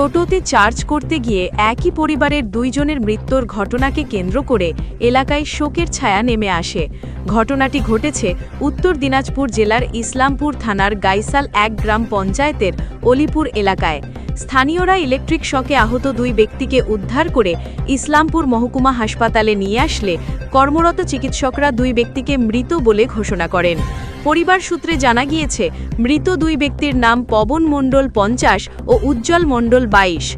টোটোতে চার্জ করতে গিয়ে একই পরিবারের দুইজনের মৃত্যুর ঘটনাকে কেন্দ্র করে এলাকায় শোকের ছায়া নেমে আসে। ঘটনাটি ঘটেছে উত্তর দিনাজপুর জেলার ইসলামপুর থানার গাইসাল এক গ্রাম পঞ্চায়েতের অলিপুর এলাকায়। স্থানীয়রা ইলেকট্রিক শকে আহত দুই ব্যক্তিকে উদ্ধার করে ইসলামপুর মহকুমা হাসপাতালে নিয়ে আসলে কর্মরত চিকিৎসকরা দুই ব্যক্তিকে মৃত বলে ঘোষণা করেন। পরিবার সূত্রে জানা গিয়েছে, মৃত দুই ব্যক্তির নাম পবন মণ্ডল পঞ্চাশ ও উজ্জ্বল মণ্ডল বাইশ।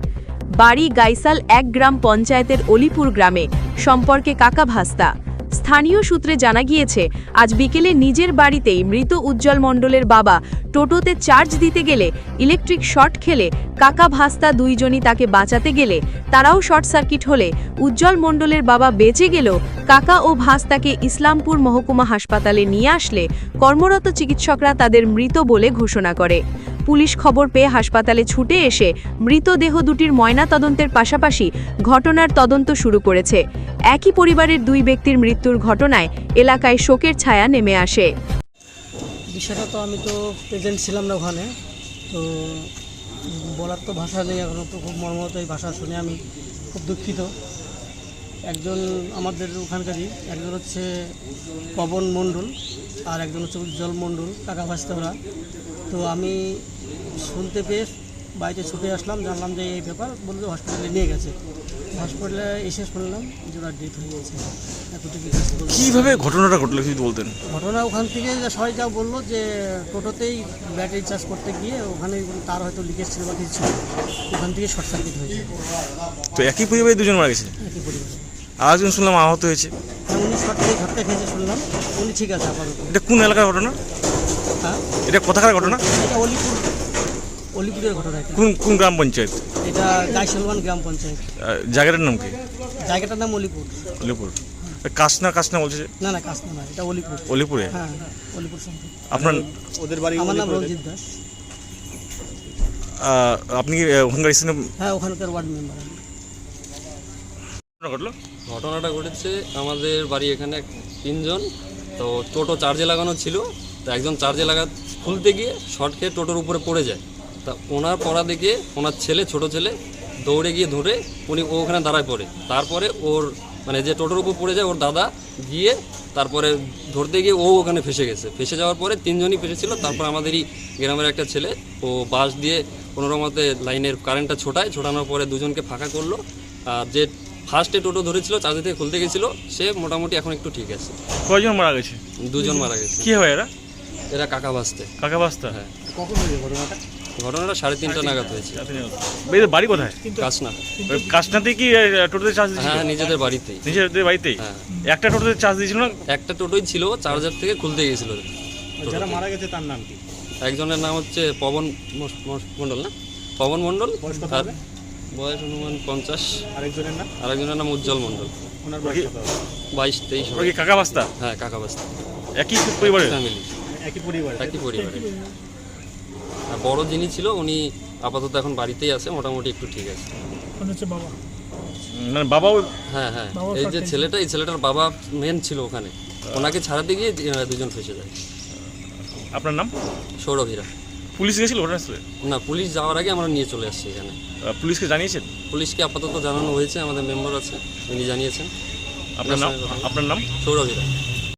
বাড়ি গাইসাল এক গ্রাম পঞ্চায়েতের অলিপুর গ্রামে। সম্পর্কে কাকা ভাস্তা। স্থানীয় সূত্রে জানা গিয়েছে, আজ বিকেলে নিজের বাড়িতেই মৃত উজ্জ্বল মণ্ডলের বাবা টোটোতে চার্জ দিতে গেলে ইলেকট্রিক শর্ট খেলে কাকা ভাস্তা দুইজনই তাকে বাঁচাতে গেলে তারাও শর্ট সার্কিট হলে উজ্জ্বল মণ্ডলের বাবা বেঁচে গেলেও কাকা ও ভাস্তাকে ইসলামপুর মহকুমা হাসপাতালে নিয়ে আসলে কর্মরত চিকিৎসকরা তাদের মৃত বলে ঘোষণা করে। পুলিশ খবর পেয়ে হাসপাতালে ছুটে এসে মৃতদেহ দুটির ময়না তদন্তের পাশাপাশি ঘটনার তদন্ত শুরু করেছে। একই পরিবারের দুই ব্যক্তির মৃত্যুর ঘটনায় এলাকায় শোকের ছায়া নেমে আসে। বিষয়টা তো আমি তো প্রেজেন্ট ছিলাম না ওখানে। তো বলার তো ভাষা নেই এখনও তো খুব মর্মত এই ভাষা শুনে আমি খুব দুঃখিত। একজন আমাদের ওখানকারই, একজন হচ্ছে পবন মণ্ডল আর একজন হচ্ছে উজ্জ্বল মণ্ডল, কাকা ভাসতে তো আমি শুনতে পেয়ে বাড়িতে ছুটে আসলাম জানলাম যে এই ব্যাপার বলতে হসপিটালে নিয়ে গেছে। হসপিটালে এসে শুনলাম যে ওরা ডেথ হয়ে গেছে। কিছু ঘটনাটা ঘটলো যদি বলতেন? ঘটনা ওখান থেকে সবাই যা বলল যে টোটোতেই ব্যাটারি চার্জ করতে গিয়ে ওখানে তার হয়তো লিকেজ ছিল বা কিছু ওখান থেকে শর্ট সার্কিট হয়েছে তো একই পরিবারে দুজন মারা গেছে? একই পরিবারে। আর একজন শুনলাম আহত হয়েছে। হ্যাঁ উনি শর্ট থেকে ঝটকা খেয়েছে শুনলাম। উনি ঠিক আছে আপাতত। এটা কোন এলাকার ঘটনা? হ্যাঁ? এটা কোথাকার ঘটনা? এটা অলিপুর। অলিপুরের ঘটনা এটা কোন কোন গ্রাম পঞ্চায়েত? এটা গাইসলওয়ান গ্রাম পঞ্চায়েত। আহ, জায়গাটার নাম কি? জায়গাটার নাম অলিপুর। অলিপুর। কাসনা কাসনা বলছে যে? না না কাসনা না এটা অলিপুর। অলিপুরে? হ্যাঁ অলিপুর সম্পর্ক আপনার ওদের বাড়ি আমার নাম রঞ্জিত দাস। আহ, আপনি কি আহ, ওখানকার স্থানীয়? হ্যাঁ ওখানকার ওয়ার্ড মেম্বার আমি। ঘটনা ঘটলো? ঘটনাটা ঘটেছে আমাদের বাড়ি এখানে এক- তিনজন। তো টোটো চার্জে লাগানো ছিল। তো একজন চার্জে লাগা খুলতে গিয়ে শর্ট খেয়ে টোটোর উপরে পড়ে যায়। তা ওনার পড়া দেখে ওনার ছেলে ছোট ছেলে দৌড়ে গিয়ে ধরে উনি ও ওখানে দাঁড়ায় পড়ে। তারপরে ওর মানে যে টোটোর উপর পড়ে যায় ওর দাদা গিয়ে তারপরে ধরতে গিয়ে ও ওখানে ফেসে গেছে। ফেসে যাওয়ার পরে তিনজনই ফেসেছিল। তারপর আমাদেরই গ্রামের একটা ছেলে ও বাস দিয়ে কোনো মতে লাইনের কারেন্টটা ছোটায়। ছোটানোর পরে দুজনকে ফাঁকা করল। আর যে ফার্স্টে টোটো ধরেছিল চার্জে থেকে খুলতে গেছিল সে মোটামুটি এখন একটু ঠিক আছে। কয়জন মারা গেছে? দুজন মারা গেছে। কী হয় এরা? এরা কাকা বাঁচতে কাকা বাস্তা? হ্যাঁ। কখন ঘটনাটা? ঘটনাটা সাড়ে তিনটা নাগাদ হয়েছে। এদের বাড়ি কোথায়? কাজ না কাসনাতে কি টোটোতে চার্জ দিয়েছিল? হ্যাঁ নিজেদের বাড়িতেই। নিজেদের বাড়িতেই? হ্যাঁ। একটা টোটোতে চার্জ দিয়েছিল? না একটা টোটোই ছিল চার্জার থেকে খুলতে গেছিল যারা মারা গেছে তার নাম কি? একজনের নাম হচ্ছে পবন মণ্ডল না? পবন মণ্ডল হবে? বয়স অনুমান পঞ্চাশ। আরেকজনের নাম? আরেকজনের নাম উজ্জ্বল মণ্ডল। ওনার বয়স কত হবে? বাইশ তেইশ কাকা বাস্তা? হ্যাঁ কাকা বাস্তা। একই পরিবারের? ফ্যামিলি একই পরিবার একই পরিবারে আর বড় যিনি ছিল উনি আপাতত এখন বাড়িতেই আছে মোটামুটি একটু ঠিক আছে। মানে বাবাও হ্যাঁ হ্যাঁ। এই যে ছেলেটা এই ছেলেটার বাবা মেন ছিল ওখানে। ওনাকে ছাড়াতে গিয়ে দুজন ফেসে যায়। আপনার নাম? সৌরভীরা পুলিশ গেছিল ঘটনাস্থলে? না পুলিশ যাওয়ার আগে আমরা নিয়ে চলে আসছি এখানে। পুলিশকে জানিয়েছেন? পুলিশকে আপাতত জানানো হয়েছে আমাদের মেম্বার আছে উনি জানিয়েছেন। আপনার নাম? আপনার নাম? সৌরভীরা